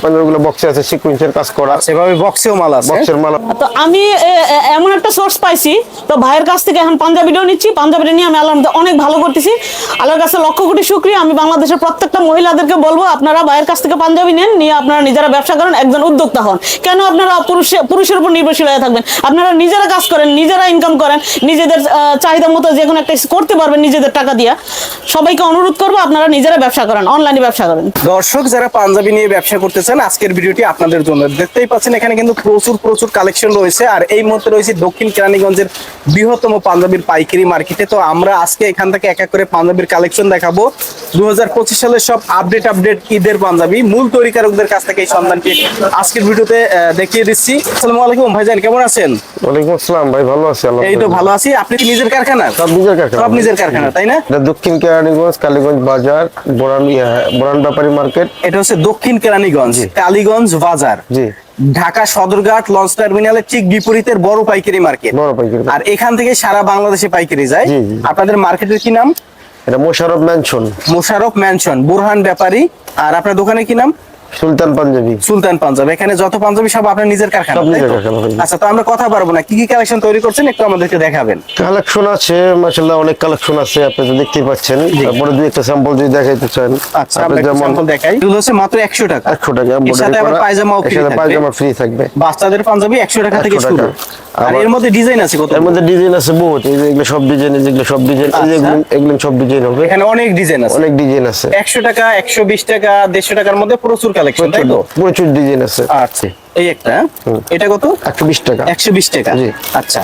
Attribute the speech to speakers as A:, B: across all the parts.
A: পাঞ্জাবিগুলো বক্সে আছে সিকুয়েন্সের কাজ করা।
B: সেভাবে বক্সেও মাল আছে?
A: বক্সের মাল
C: তো আমি এ- এ- এমন একটা সোর্স পাইছি তো ভাইয়ের কাছ থেকে এখন পাঞ্জাবিটাও নিচ্ছি পাঞ্জাবিটা নিয়ে আমি আল্লাহ অনেক ভালো করতেছি। আল্লাহর কাছে লক্ষ কোটি শুক্রিয়া আমি বাংলাদেশের প্রত্যেকটা মহিলাদেরকে বলব আপনারা ভাইয়ের কাছ থেকে পাঞ্জাবি নেন নিয়ে আপনারা নিজেরা ব্যবসা করেন একজন উদ্যোক্তা হন। কেন আপনারা পুরুষে পুরুষের উপর নির্ভরশীল হয়ে থাকবেন? আপনারা নিজেরা কাজ করেন নিজেরা ইনকাম করেন নিজেদের চাহিদা মতো যে কোনো একটা করতে পারবেন নিজেদের টাকা দিয়ে। সবাইকে অনুরোধ করব আপনারা নিজেরা ব্যবসা করেন অনলাইনে ব্যবসা করেন।
B: দর্শক যারা পাঞ্জাবি নিয়ে ব্যবসা করতে চান আজকের ভিডিওটি আপনাদের জন্য। দেখতেই পাচ্ছেন এখানে কিন্তু প্রচুর প্রচুর কালেকশন রয়েছে। আর এই মুহূর্তে রয়েছে দক্ষিণ কেরানীগঞ্জের বৃহত্তম পাঞ্জাবির পাইকারি মার্কেটে। তো আমরা আজকে এখান থেকে এক এক করে পাঞ্জাবির কালেকশন দেখাবো। দু হাজার পঁচিশ সালের সব আপডেট আপডেট ঈদের পাঞ্জাবি। মূল তৈরিকারকদের কাছ থেকে এই সন্ধানটি আজকের ভিডিওতে দেখিয়ে দিচ্ছি। আসসালামু আলাইকুম ভাইজান কেমন আছেন?
A: ওয়ালাইকুম আসসালাম ভাই ভালো আছি
B: এই তো ভালো আছি। আপনি কি নিজের কারখানা?
A: সব নিজের কারখানা
B: সব নিজের কারখানা তাই না?
A: এটা দক্ষিণ কেরানীগঞ্জ কালীগঞ্জ বাজার বোরান বোরান ব্যাপারী মার্কেট।
B: এটা হচ্ছে দক্ষিণ কেরানীগঞ্জ। কালীগঞ্জ বাজার। ঢাকা সদরঘাট লঞ্চ টার্মিনালের ঠিক বিপরীতের বড় পাইকারি মার্কেট।
A: বড় পাইকারি
B: আর এখান থেকে সারা বাংলাদেশে পাইকারি যায়। আপনাদের মার্কেটের কি নাম?
A: এটা মোশারফ ম্যানশন
B: মোশারফ ম্যানশন বুরহান ব্যাপারী। আর আপনার দোকানে কি নাম?
A: সুলতান পাঞ্জাবি।
B: সুলতান পাঞ্জাব। এখানে যত পাঞ্জাবি সব আপনার নিজের কারখানা আচ্ছা তো আমরা কথা পারব না। কি কি কালেকশন তৈরি করছেন? একটু আমাদেরকে দেখাবেন।
A: কালেকশন আছে মাশাআল্লাহ অনেক কালেকশন আছে আপনি তো দেখতেই পাচ্ছেন। তারপরে দুই একটা স্যাম্পল যদি দেখাইতে চান।
B: আচ্ছা আমরা একটু
A: যেমন
B: দেখাই। এগুলো হচ্ছে মাত্র একশো টাকা।
A: 100 টাকা
B: এর সাথে আবার পায়জামাও
A: সাথে
B: থাকবে।
A: পায়জামা ফ্রি থাকবে।
B: বাচ্চাদের পাঞ্জাবি একশো টাকা থেকে শুরু। আর এর মধ্যে ডিজাইন আছে কত?
A: এর মধ্যে ডিজাইন আছে বহুত। এই যে এগুলো সব ডিজাইন যেগুলো সব ডিজাইন
B: আচ্ছা।
A: এগুলো- এগুলো সব ডিজাইন হবে।
B: এখানে অনেক ডিজাইন আছে।
A: অনেক ডিজাইন আছে।
B: একশো টাকা একশো বিশ টাকা দেড়শো টাকার মধ্যে প্রচুর কালেকশন
A: প্রচুর ডিজাইন আছে।
B: আচ্ছা এই একটা এটা কত?
A: একশো বিশ টাকা।
B: একশো বিশ টাকা।
A: জি।
B: আচ্ছা।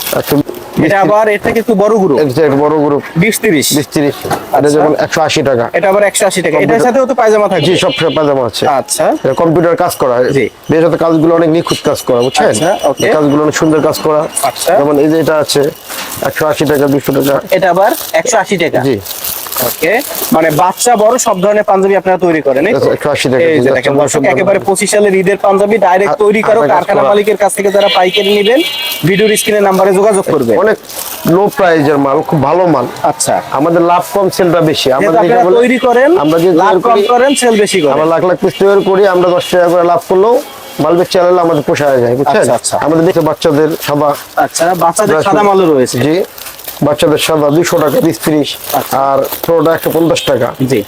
B: এটা আবার এর থেকে একটু বড় গ্রুপ
A: একটা বড় গ্রুপ
B: বিশ তিরিশ।
A: বিশ তিরিশ। এটা
B: আচ্ছা।
A: যেমন একশো আশি টাকা।
B: এটা আবার একশো আশি টাকা। এটার সাথেও তো পায়জামা থাকবে।
A: জি সব পাজামা আছে।
B: আচ্ছা।
A: কম্পিউটার কাজ করা।
B: জি।
A: বেশ হাতে কাজগুলো অনেক নিখুঁত কাজ করা বুঝছেন?
B: আচ্ছা, okay.
A: এই কাজগুলো অনেক সুন্দর কাজ করা।
B: আচ্ছা।
A: যেমন এই যে এটা আছে একশো আশি টাকা দুশো টাকা।
B: এটা আবার একশো আশি টাকা।
A: জি।
B: ওকে? মানে বাচ্চা বড় সব ধরনের পাঞ্জাবি আপনারা তৈরি করেন এই তো?
A: 180 টাকা
B: এই যে
A: জি,
B: দেখেন
A: বাচ্চা
B: দর্শক
A: বড় সব
B: একেবারে পঁচিশ সালের ঈদের পাঞ্জাবি ডাইরেক্ট তৈরি করো কারখানা মালিকের কাছ থেকে যারা পাইকারি নেবেন ভিডিওর নাম্বারে যোগাযোগ করবে।
A: অনেক লো প্রাইজের মাল খুব ভালো মাল।
B: আচ্ছা।
A: আমাদের লাভ কম সেলটা বেশি। আমাদের যেটা
B: তৈরি করেন
A: আমরা যে
B: লাভ কম করেন সেল বেশি করেন।
A: আমরা লাখ লাখ পিস তৈরি করি আমরা দশ টাকা করে লাভ করলেও মাল বেচে আনলে আমাদের পোষায় যায় বুঝছেন?
B: আচ্ছা, আচ্ছা।
A: আমাদের দেখে বাচ্চাদের সাদা
B: আচ্ছা বাচ্চাদের সাদা মালও রয়েছে।
A: জি। বাচ্চাদের সাদা দুইশো টাকা বিশ ত্রিশ
B: আচ্ছা।
A: আর ছোটটা একশো পঞ্চাশ টাকা
B: জি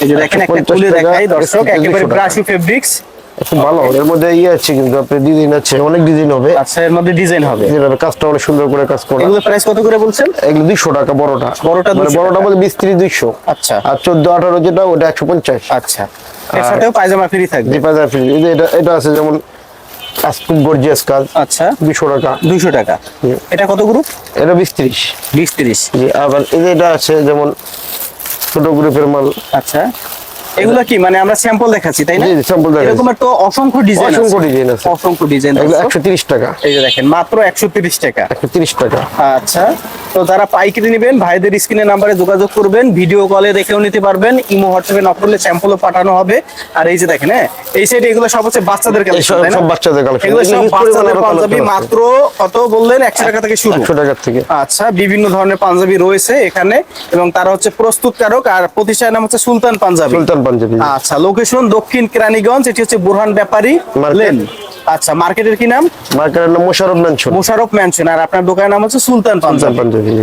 A: 150 150 ভালো এর মধ্যে ইয়ে আছে কিন্তু আপনি ডিজাইন আছে অনেক ডিজাইন হবে।
B: আচ্ছা এর মধ্যে ডিজাইন হবে।
A: কাজটা অনেক সুন্দর করে কাজ করা।
B: এগুলো প্রাইস কত করে বলছেন?
A: এগুলো টাকা বড়টা।
B: বড়টা
A: মানে বড়টা
B: আচ্ছা।
A: আর চোদ্দ আঠারো যেটা ওটা একশো পঞ্চাশ।
B: আচ্ছা। এর সাথেও পায়জামা ফ্রি থাকবে।
A: ফ্রি এটা এটা আছে যেমন কাজ খুব গর্জিয়াস কাজ।
B: আচ্ছা।
A: দুইশো টাকা।
B: দুইশো টাকা। এটা কত গ্রুপ
A: এটা বিশ ত্রিশ।
B: বিশ তিরিশ।
A: আবার এটা আছে যেমন ছোট গ্রুপের মাল।
B: আচ্ছা। এগুলো কি? মানে আমরা স্যাম্পল দেখাচ্ছি তাই না?
A: জি, জি, দেখাচ্ছি।
B: এরকম তো অসংখ্য ডিজাইন
A: অসংখ্য ডিজাইন আছে।
B: অসংখ্য ডিজাইন
A: এগুলো একশো তিরিশ টাকা।
B: এই যে দেখেন মাত্র একশো তিরিশ টাকা।
A: একশো তিরিশ টাকা।
B: আচ্ছা। তো যারা পাইকারি নেবেন ভাইদের স্ক্রিনের নাম্বারে যোগাযোগ করবেন ভিডিও কলে দেখেও নিতে পারবেন ইমো হোয়াটসঅ্যাপে নক করলে স্যাম্পলও পাঠানো হবে। আর এই যে দেখেন হ্যাঁ এই সাইডে এগুলো সব হচ্ছে বাচ্চাদের কালেকশন
A: সব-
B: না?
A: বাচ্চাদের collection।
B: এগুলো সব বাচ্চাদের পাঞ্জাবি মাত্র কত বললেন? একশো টাকা থেকে শুরু।
A: একশো টাকার থেকে।
B: আচ্ছা বিভিন্ন ধরনের পাঞ্জাবি রয়েছে এখানে এবং তারা হচ্ছে প্রস্তুতকারক আর প্রতিষ্ঠানের নাম হচ্ছে সুলতান পাঞ্জাবি।
A: সুলতান পাঞ্জাবি।
B: আচ্ছা লোকেশন দক্ষিণ কেরানীগঞ্জ এটি হচ্ছে বুরহান ব্যাপারী। লেন আচ্ছা মার্কেটের কি নাম?
A: মার্কেটের নাম মোশারফ ম্যানশন
B: মোশারফ ম্যানশন আর আপনার দোকানের নাম হচ্ছে সুলতান পাঞ্জাবি।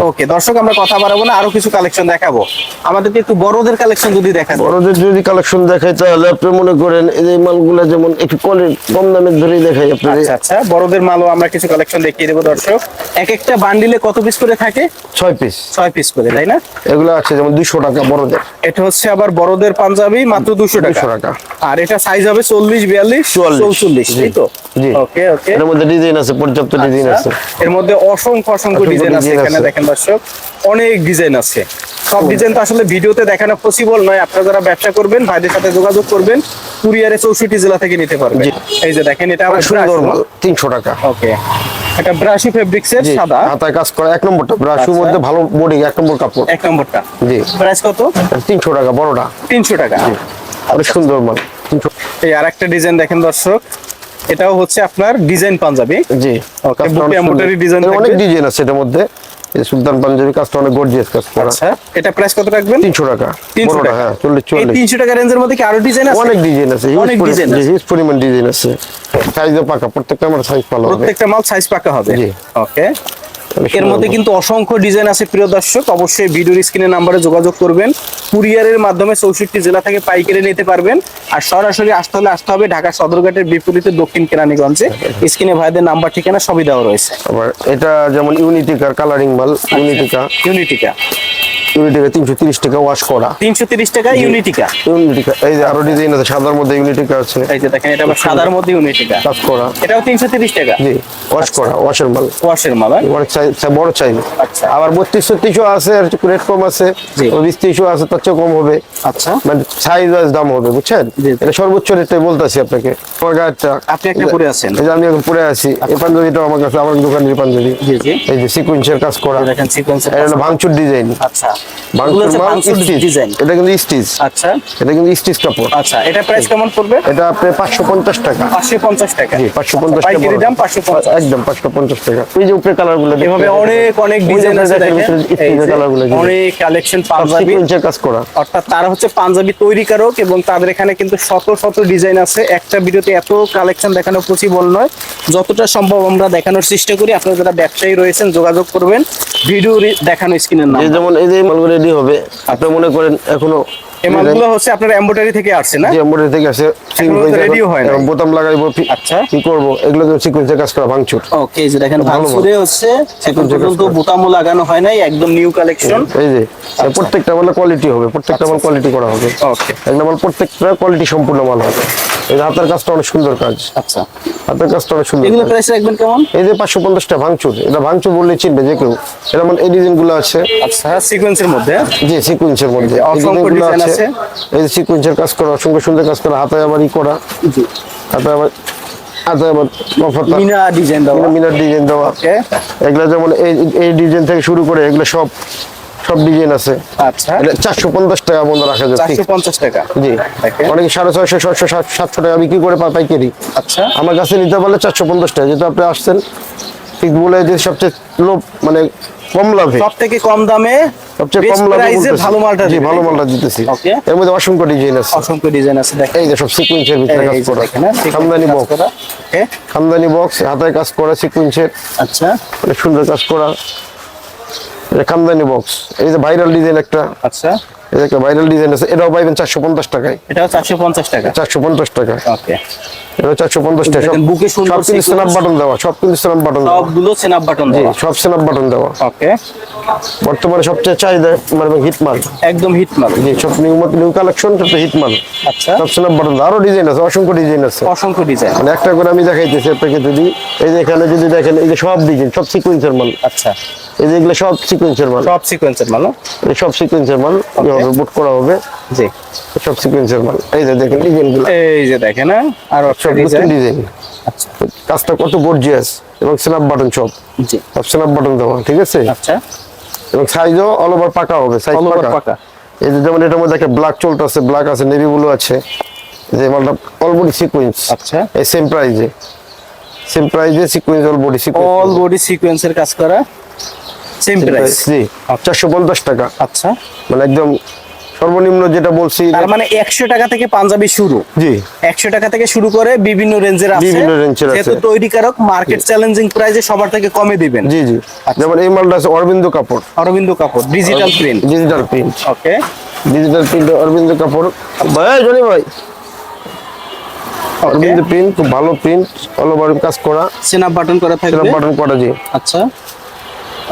B: ওকে দর্শক আমরা কথা বাড়াবো না আরও কিছু কালেকশন দেখাবো। আমাদেরকে একটু বড়দের কালেকশন যদি দেখান।
A: বড়দের যদি কালেকশন দেখাই তাহলে আপনি মনে করেন এই যে মালগুলো যেমন একটু কম দামের ধরেই দেখাই আপনি
B: আচ্ছা আচ্ছা বড়দের মালও আমরা কিছু কালেকশন দেখিয়ে দেবো দর্শক। এক একটা বান্ডিলে কত পিস করে থাকে?
A: ছয় পিস
B: ছয় পিস করে তাই না?
A: এগুলো আছে যেমন দুইশো টাকা বড়দের।
B: এটা হচ্ছে আবার বড়দের পাঞ্জাবি মাত্র দুশো টাকা।
A: 200 টাকা।
B: আর এটা সাইজ হবে চল্লিশ বিয়াল্লিশ
A: 44
B: চৌচল্লিশ তাই তো?
A: জি।
B: ওকে ওকে
A: এর মধ্যে ডিজাইন আছে পর্যাপ্ত ডিজাইন আছে।
B: আচ্ছা, এর মধ্যে অসংখ্য অসংখ্য
A: অসংখ্য
B: ডিজাইন আছে এখানে দেখেন দর্শক। অনেক ডিজাইন আছে। সব ডিজাইন তো আসলে ভিডিওতে দেখানো পসিবল নয়। আপনারা যারা ব্যবসা করবেন ভাইদের সাথে যোগাযোগ করবেন কুরিয়ারে চৌষট্টি জেলা থেকে নিতে পারবেন। এই যে দেখেন এটা আমার
A: সুন্দর মাল তিনশো টাকা।
B: ওকে এটা ব্রাশি ফেব্রিক্স এর সাদা।
A: হাতায় কাজ করা। এক নম্বরটা ব্রাশের
B: আচ্ছা।
A: মধ্যে ভালো বডি এক নম্বর কাপড়।
B: এক নম্বরটা।
A: জি।
B: প্রাইস কত?
A: তিনশো টাকা বড়টা।
B: তিনশো টাকা।
A: অনেক সুন্দর মাল।
B: এই আর একটা ডিজাইন দেখেন দর্শক। এটাও হচ্ছে আপনার ডিজাইন পাঞ্জাবি।
A: জি
B: বুকে
A: অনেক ডিজাইন অনেক ডিজাইন আছে এটার মধ্যে। সুলতান পাঞ্জাবি কাজটা অনেক গর্জিয়াস কাজ করা
B: আচ্ছা এটা প্রাইস কত রাখবেন?
A: তিনশো টাকা।
B: তিনশো
A: বড়টা
B: টাকা।
A: হ্যাঁ 40 40
B: এই
A: চল্লিশ
B: তিনশো টাকা রেঞ্জের মধ্যে কি আরও ডিজাইন আছে?
A: অনেক ডিজাইন আছে
B: অনেক ডিজাইন আছে।
A: হিউজ পরিমাণ ডিজাইন আছে। সাইজও পাকা প্রত্যেকটা আমার সাইজ ভালো হবে।
B: প্রত্যেকটা মাল সাইজ পাকা হবে।
A: জি।
B: ওকে এর মধ্যে কিন্তু অসংখ্য ডিজাইন আছে প্রিয় দর্শক। অবশ্যই ভিডিওর স্ক্রিনের নাম্বারে যোগাযোগ করবেন। কুরিয়ারের মাধ্যমে চৌষট্টি জেলা থেকে পাইকারি নিতে পারবেন। আর সরাসরি আসতে হলে আসতে হবে ঢাকা সদরঘাটের বিপরীতে দক্ষিণ কেরানীগঞ্জে। স্ক্রিনে ভাইদের নাম্বার ঠিকানা সবই দেওয়া রয়েছে।
A: এটা যেমন ইউনিটিকার কালারিং মাল ইউনিটিকা
B: ইউনিটিকা
A: ইউনিটিকা তিনশো তিরিশ টাকা ওয়াশ করা।
B: তিনশো তিরিশ টাকা ইউনিটিকা
A: ইউনিটিকা এই যে আরও ডিজাইন আছে সাদার মধ্যে ইউনিটিকা আছে।
B: এই যে দেখেন এটা আবার সাদার মধ্যে ইউনিটিকা
A: কাজ করা।
B: এটাও তিনশো তিরিশ টাকা।
A: জি ওয়াশ করা ওয়াশের মাল।
B: ওয়াশের মাল হ্যাঁ?
A: অনেক বড় চাই
B: আচ্ছা।
A: আবার আছে আর রেট কম আছে। বিশ আছে তার চেয়ে কম হবে।
B: আচ্ছা।
A: মানে সাইজ ওয়াইজ দাম হবে বুঝছেন? এটা সর্বোচ্চ রেটটাই বলতেছি আপনাকে। আমার
B: আপনি একটা পরে আছেন।
A: এই যে আমি এখন পরে আছি। এই পাঞ্জাবিটাও আমার কাছে আমার দোকানের পাঞ্জাবি। এই যে সিকুয়েন্সের কাজ করা।
B: দেখেন সিকোয়েন্সের
A: এটা ভাঙচুর ডিজাইন
B: আচ্ছা।
A: ভাঙচুর মাল এটা কিন্তু স্টিচ।
B: আচ্ছা।
A: এটা কিন্তু স্টিচ কাপড়।
B: আচ্ছা এটা প্রাইস কেমন পড়বে?
A: এটা আপনার পাঁচশো পঞ্চাশ টাকা।
B: পাঁচশো পঞ্চাশ টাকা।
A: জি পাঁচশো পঞ্চাশ টাকা
B: পাইকারি দাম পাঁচশো পঞ্চাশ।
A: একদম পাঁচশো পঞ্চাশ টাকা। এই যে উপরে কালার
B: এভাবে অনেক অনেক ডিজাইন আছে দেখেন। এই যে
A: কালারগুলো
B: অনেক কালেকশন পাঞ্জাবি।
A: সিকুয়েন্সের কাজ করা।
B: অর্থাৎ তারা হচ্ছে পাঞ্জাবি তৈরিকারক এবং তাদের এখানে কিন্তু শত শত ডিজাইন আছে। একটা ভিডিওতে এত কালেকশন দেখানো পসিবল নয়। যতটা সম্ভব আমরা দেখানোর চেষ্টা করি। আপনারা যারা ব্যবসায়ী রয়েছেন যোগাযোগ করবেন। ভিডিও দেখানো স্ক্রিনের নাম
A: যেমন এই যে মালগুলো রেডি হবে। আপনি মনে করেন এখনও
B: এই মালগুলো হচ্ছে আপনার এমব্রয়ডারি থেকে আসছে না?
A: এমব্রয়ডারি থেকে আসে
B: তো হয়।
A: এবং বোতাম লাগাইবো
B: আচ্ছা।
A: কি করব? এগুলো তো সিকুয়েন্সের কাজ করা ভাঙচুর।
B: ওকে এই যে দেখেন ভাঙচুরে হচ্ছে পর্যন্ত বোতামও লাগানো হয় নাই একদম নিউ কালেকশন
A: এই যে প্রত্যেকটা মাল কোয়ালিটি হবে প্রত্যেকটা মাল কোয়ালিটি করা হবে।
B: ওকে
A: একটা মাল প্রত্যেকটা কোয়ালিটি সম্পূর্ণ মাল হবে। এই হাতের কাজটা অনেক সুন্দর কাজ।
B: আচ্ছা।
A: হাতের কাজটা অনেক সুন্দর
B: এগুলো প্রাইস রাখবেন কেমন?
A: এই যে পাঁচশো পঞ্চাশটা ভাঙচুর এটা ভাঙচুর বললে চিনবে যে কেউ। মানে এই ডিজাইনগুলো আছে।
B: আচ্ছা সিকোয়েন্সের মধ্যে।
A: যে সিকুয়েন্সের মধ্যে।
B: অসংখ্য
A: ডিজাইনগুলো
B: design আছে।
A: এই যে সিকুয়েন্সের কাজ করা অসংখ্য সুন্দর কাজ করা হাতে আবার ই করা।
B: জি।
A: হাতে আবার
B: মিনা ডিজাইন দেওয়া।
A: মিনার ডিজাইন দেওয়া।
B: ওকে
A: এগুলো যেমন এই ডিজাইন থেকে শুরু করে এগুলো সব সব ডিজাইন আছে।
B: আচ্ছা।
A: চারশো পঞ্চাশ টাকা বন্ধ রাখা যাচ্ছে।
B: পঞ্চাশ টাকা।
A: জি। অনেকে সাড়ে ছয়শো ছয়শো সাতশো টাকা বিক্রি করে পাইকারি।
B: আচ্ছা।
A: আমার কাছে নিতে পারলে চারশো পঞ্চাশ টাকা। যেহেতু আপনি আসছেন ঠিক বলে যে সবচেয়ে মানে কম লাভে।
B: সব থেকে কম দামে
A: সবচেয়ে কম লাভে
B: price এ
A: বলতেছি।
B: ভালো মালটা
A: জি ভালো মালটা দিতেছি। এর মধ্যে অসংখ্য ডিজাইন আছে।
B: অসংখ্য ডিজাইন আছে দেখেন।
A: এই যে সব সিকুয়েন্সের ভিতরে কাজ করা।
B: দেখেন হ্যাঁ, sequence
A: খামদানি বক্স খামদানি বক্স হাতের কাজ করা সিকুয়েন্সের
B: আচ্ছা।
A: সুন্দর কাজ করা। এই যে বক্স এই যে ভাইরাল ডিজাইন একটা।
B: আচ্ছা।
A: এটা একটা ভাইরাল ডিজাইন আছে এটাও পাইবেন চারশো পঞ্চাশ টাকায়।
B: এটাও চারশো পঞ্চাশ টাকা।
A: চারশো পঞ্চাশ টাকা
B: ওকে।
A: এটা চারশো পঞ্চাশ টাকা।
B: বুকে সুন্দর
A: সব কিন্তু স্ন্যাপ বাটন দেওয়া সব কিন্তু স্ন্যাপ বাটন দেওয়া।
B: সবগুলো সেনাপ বাটন দেওয়া।
A: সব স্ন্যাপ বাটন দেওয়া।
B: ওকে
A: বর্তমানে সবচেয়ে চাহিদা মানে হিট মাল।
B: একদম হিট মাল।
A: জি সব নিউ নিউ কালেকশন সবচেয়ে হিট মাল।
B: আচ্ছা।
A: সব স্ন্যাপ বাটন আরও ডিজাইন আছে অসংখ্য ডিজাইন আছে।
B: অসংখ্য ডিজাইন
A: মানে একটা করে আমি দেখাইতেছি আপনাকে যদি। এই যে এখানে যদি দেখেন এই যে সব ডিজাইন সব সিকুয়েন্সের মাল।
B: আচ্ছা।
A: এই যে এগুলো সব সিকুয়েন্সের মাল।
B: সব সিকোয়েন্সের মাল?
A: এই সব সিকুয়েন্সের মাল হবে বুট করা হবে?
B: জি।
A: সব সিকুয়েন্সের মাল। এই যে দেখেন ডিজাইনগুলো।
B: এই যে দেখেন হ্যাঁ? আর
A: সব
B: ডিজাইন
A: ডিজাইন
B: আচ্ছা।
A: কাজটা কত গর্জিয়াস এবং স্ন্যাপ বাটন সব।
B: জি।
A: সব স্ন্যাপ বাটন দেওয়া ঠিক আছে?
B: আচ্ছা।
A: এবং সাইজও অল ওভার পাকা হবে সাইজ পাকা।
B: পাকা।
A: এই যে যেমন এটার মধ্যে একটা ব্ল্যাক চলতেছে ব্ল্যাক আছে নেভি ব্লু আছে। যে মালটা অল বডি সিকোয়েন্স
B: আচ্ছা।
A: এই সেম প্রাইজে সেম প্রাইজে sequence all body
B: all
A: sequence
B: body সিকোয়েন্সের কাজ করা সেম প্রাইস
A: জি। চারশো পঞ্চাশ টাকা।
B: আচ্ছা।
A: মানে একদম সর্বনিম্ন যেটা বলছি
B: তার মানে একশো টাকা থেকে পাঞ্জাবি শুরু।
A: জি।
B: একশো টাকা থেকে শুরু করে বিভিন্ন রেঞ্জের আছে।
A: বিভিন্ন range-এর আছে।
B: যেহেতু তৈরিকারক মার্কেট চ্যালেঞ্জিং প্রাইসে সবার থেকে কমে দিবেন।
A: জি জি।
B: আচ্ছা।
A: যেমন এই মালটা আছে অরবিন্দ কাপড়।
B: অরবিন্দ কাপড় digital print
A: digital print
B: okay
A: digital print Arvind কাপড়। ভাই জনি ভাই। অরবিন্দ প্রিন্ট খুব ভালো প্রিন্ট অল ওভার কাজ করা।
B: সেনাপ বাটন করা
A: সেটা
B: থাকবে।
A: বাটন করা জি।
B: আচ্ছা।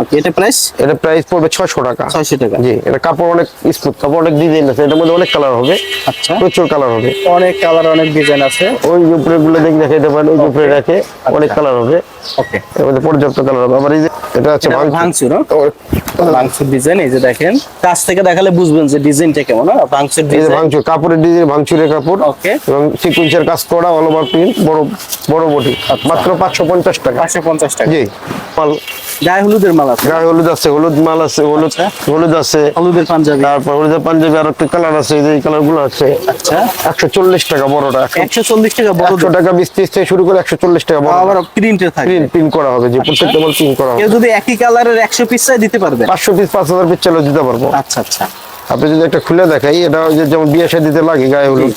B: ওকে এটা প্রাইস
A: এটা প্রাইস পড়বে ছয়শো টাকা।
B: ছয়শো টাকা।
A: জি এটা কাপড় অনেক স্মুথ কাপড় অনেক ডিজাইন আছে এটার মধ্যে অনেক কালার হবে।
B: আচ্ছা।
A: প্রচুর কালার হবে।
B: অনেক কালার অনেক ডিজাইন আছে।
A: ওই উপরে গুলো দেখে ওই উপরে রাখে অনেক কালার হবে।
B: ওকে
A: এর মধ্যে পর্যাপ্ত কালার হবে। আবার এই যে এটা আছে ভাঙ
B: ভাঙচুর। ভাঙচুর ডিজাইন এই যে দেখেন। কাছ থেকে দেখালে বুঝবেন যে ডিজাইনটা কেমন হ্যাঁ? ভাঙচুর ডিজাইন
A: ভাঙচুর কাপড়ের ডিজাইন ভাঙচুরের কাপড়।
B: ওকে
A: এবং সিকুয়েন্সের কাজ করা অল ওভার প্রিন্ট বড় বড় বডি মাত্র পাঁচশো পঞ্চাশ টাকা।
B: পাঁচশো পঞ্চাশ টাকা।
A: জি। মাল।
B: গায়ে হলুদের মাল আছে।
A: গায়ে হলুদ আছে হলুদ মাল আছে হলুদ
B: আচ্ছা।
A: হলুদ আছে।
B: হলুদের পাঞ্জাবি।
A: তারপর হলুদের পাঞ্জাবি আর একটা কালার আছে এই যে কালারগুলো আছে।
B: আচ্ছা।
A: একশো চল্লিশ টাকা বড়টা।
B: একশো চল্লিশ টাকা বড়
A: একশো টাকা বিশ ত্রিশ থেকে শুরু করে একশো চল্লিশ টাকা বড়।
B: আবার প্রিন্টের থাকে।
A: প্রিন্ট প্রিন্ট করা হবে যে প্রত্যেকটা মাল প্রিন্ট করা হবে।
B: কেউ যদি একই কালারের একশো পিস চাই দিতে পারবে।
A: পাঁচশো পিস পাঁচ হাজার পিস দিতে পারব।
B: আচ্ছা আচ্ছা।
A: আপনি যদি একটা খুলে দেখাই এটা ওই যে যেমন বিয়ে শাদিতে লাগে গায়ে হলুদ।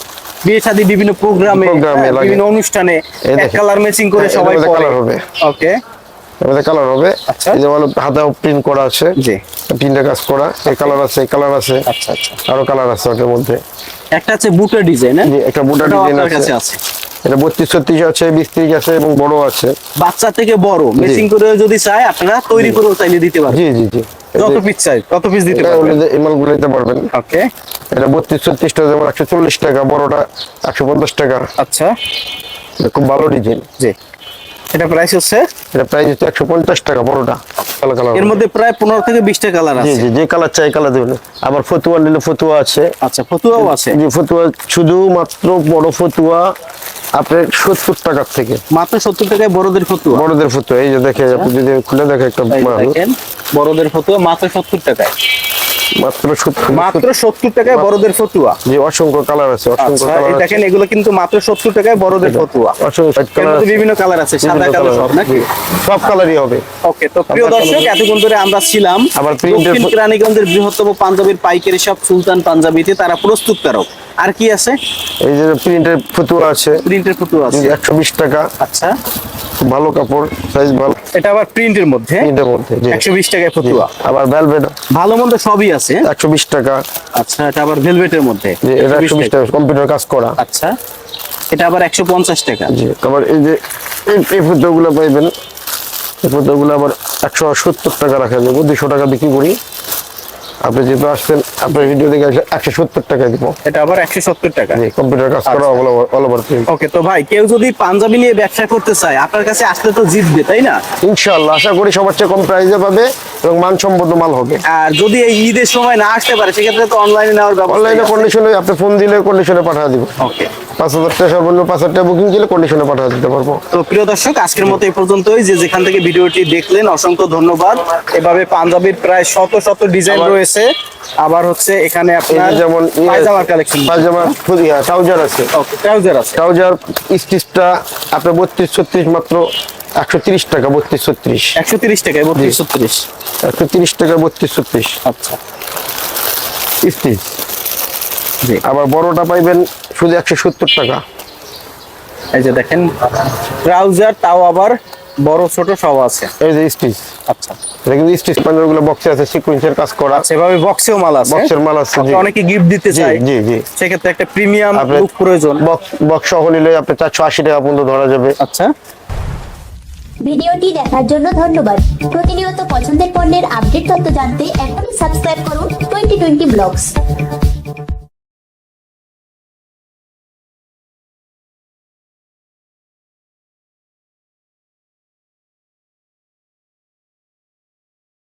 B: বিয়ে শাদী বিভিন্ন প্রোগ্রামে
A: প্রোগ্রামে
B: বিভিন্ন অনুষ্ঠানে এক কালার ম্যাচিং করে
A: হ্যাঁ,
B: সবাই
A: colour হবে।
B: ওকে
A: এবারে কালার হবে।
B: আচ্ছা।
A: এই যে বলো হাতেও প্রিন্ট করা আছে।
B: জি।
A: কাজ করা। এই কালার আছে এই কালার আছে।
B: আচ্ছা আচ্ছা।
A: আরও কালার আছে ওটার মধ্যে।
B: একটা আছে বুটের ডিজাইন
A: জি, একটা বুটা ডিজাইন আছে।
B: আছে।
A: এটা বত্রিশ ছত্রিশ আছে বিশ ত্রিশ আছে এবং বড় আছে।
B: বাচ্চা থেকে বড় ম্যাচিং করে যদি চায় আপনারা তৈরি করে চাইলে দিতে পারবেন।
A: জি জি জি।
B: যত পিস চাই তত পিস দিতে পারবেন।
A: হলে যে এই মালগুলো নিতে পারবেন।
B: ওকে।
A: এটা বত্রিশ ছত্রিশটা যেমন একশো চল্লিশ টাকা বড়টা একশো পঞ্চাশ টাকা।
B: আচ্ছা।
A: খুব ভালো ডিজাইন
B: জি। এটা প্রাইস হচ্ছে?
A: এটা প্রাইস হচ্ছে একশো পঞ্চাশ টাকা বড়টা। কালো
B: কালারের মধ্যে প্রায় পনেরো থেকে বিশটা কালার আছে।
A: জি যে কালার চাই কালার দেবেন। আবার ফতুয়া নিলে ফতুয়া আছে।
B: আচ্ছা ফতুয়াও আছে।
A: ফতুয়া। শুধুমাত্র বড় ফতুয়া আপনার সত্তর টাকার থেকে।
B: মাত্র সত্তর টাকায় বড়দের ফতুয়া।
A: বড়দের ফতুয়া এই যে দেখে আপনি যদি খুলে দেখে একটা
B: বড়দের ফতুয়া মাত্র সত্তর টাকায়।
A: মাত্র
B: মাত্র সত্তর টাকায় বড়দের ফতুয়া।
A: যে অসংখ্য কালার আছে অসংখ্য
B: আচ্ছা
A: কালার আছে।
B: দেখেন এগুলো কিন্তু মাত্র সত্তর টাকায় বড়দের ফতুয়া।
A: অসংখ্য কালার
B: বিভিন্ন কালার আছে সাদা সব নাকি?
A: সব কালারই হবে।
B: ওকে তো প্রিয় দর্শক এতক্ষণ ধরে আমরা ছিলাম
A: আবার
B: দক্ষিণ কেরানীগঞ্জের বৃহত্তম পাঞ্জাবির পাইকারি সব সুলতান পাঞ্জাবিতে তারা প্রস্তুত প্রস্তুতকারক আর কি আছে?
A: এই যে প্রিন্টের ফতুয়া আছে।
B: প্রিন্টের ফতুয়া আছে।
A: একশো বিশ টাকা।
B: আচ্ছা।
A: ভালো কাপড় সাইজ ভালো।
B: এটা আবার প্রিন্টের মধ্যে।
A: প্রিন্টের মধ্যে জি।
B: একশো বিশ টাকায় ফতুয়া।
A: আবার ভেলভেট
B: ভালো মন্দ সবই আছে
A: একশো বিশ টাকা।
B: আচ্ছা এটা আবার ভেলভেটের মধ্যে।
A: এটা
B: 120
A: একশো টাকা কম্পিউটার কাজ করা।
B: আচ্ছা এটা আবার একশো পঞ্চাশ টাকা।
A: জি আবার এই যে এই ফতুয়াগুলো পাইবেন। এই আবার একশো সত্তর টাকা রাখা। যাব দুশো টাকা বিক্রি করি। আপনি যেহেতু আসছেন আপনার ভিডিও দেখে একশো সত্তর টাকা দিব।
B: এটা আবার একশো সত্তর টাকা।
A: কম্পিউটার কাজ করা অল ওভার
B: ওকে তো ভাই কেউ যদি পাঞ্জাবি নিয়ে ব্যবসা করতে চায় আপনার কাছে আসলে তো জিতবে তাই না?
A: ইনশাল্লাহ আশা করি সবার চেয়ে কম প্রাইসে পাবে এবং মানসম্পন্ন মাল হবে।
B: আর যদি এই ঈদের সময় না আসতে পারে সেক্ষেত্রে তো অনলাইনে নেওয়ার ব্যবস্থা
A: অনলাইনে কন্ডিশনে আপনি ফোন দিলে কন্ডিশনে পাঠিয়ে দিব।
B: ওকে
A: পাঁচ হাজার টাকা সর্বনিম্ন পাঁচ হাজার টাকা বুকিং দিলে কন্ডিশনে পাঠিয়ে দিতে পারব।
B: তো প্রিয় দর্শক আজকের মতো এই পর্যন্তই। যে যেখান থেকে ভিডিওটি দেখলেন অসংখ্য ধন্যবাদ। এভাবে পাঞ্জাবির প্রায় শত শত ডিজাইন রয়েছে। আবার হচ্ছে এখানে আপনার
A: যেমন ইয়ে-
B: পায়জামার কালেকশন
A: পায়জামা ট্রাউজার আছে।
B: ট্রাউজার আছে।
A: ট্রাউজার স্টিচটা আপনার বত্রিশ ছত্রিশ মাত্র একশো তিরিশ টাকা বত্রিশ ছত্রিশ।
B: একশো তিরিশ টাকায় বত্রিশ ছত্রিশ।
A: একশো তিরিশ টাকা বত্রিশ ছত্রিশ।
B: আচ্ছা।
A: স্টিচ আবার বড়টা পাইবেন শুধু একশো সত্তর টাকা।
B: এই যে দেখেন ট্রাউজার তাও আবার বড় ছোট সব আছে।
A: এই যে স্টিচ।
B: আচ্ছা।
A: এটা কিন্তু স্টিচ পাঞ্জাবিগুলো বক্সে আছে সিকুয়েন্সের কাজ করা।
B: সেভাবে বক্সেও মাল আছে।
A: বক্সের মাল আছে জি।
B: অনেকে গিফট দিতে চায়।
A: জি জি।
B: সেক্ষেত্রে একটা প্রিমিয়াম
A: আপনার
B: লুক প্রয়োজন।
A: বক্স সহ নিলে আপনার চারশো আশি টাকা পর্যন্ত ধরা যাবে।
B: আচ্ছা।
D: ভিডিওটি দেখার জন্য ধন্যবাদ। প্রতিনিয়ত পছন্দের পণ্যের আপডেট তথ্য জানতে এখনই সাবস্ক্রাইব করুন টোয়েন্টি টোয়েন্টি ব্লগস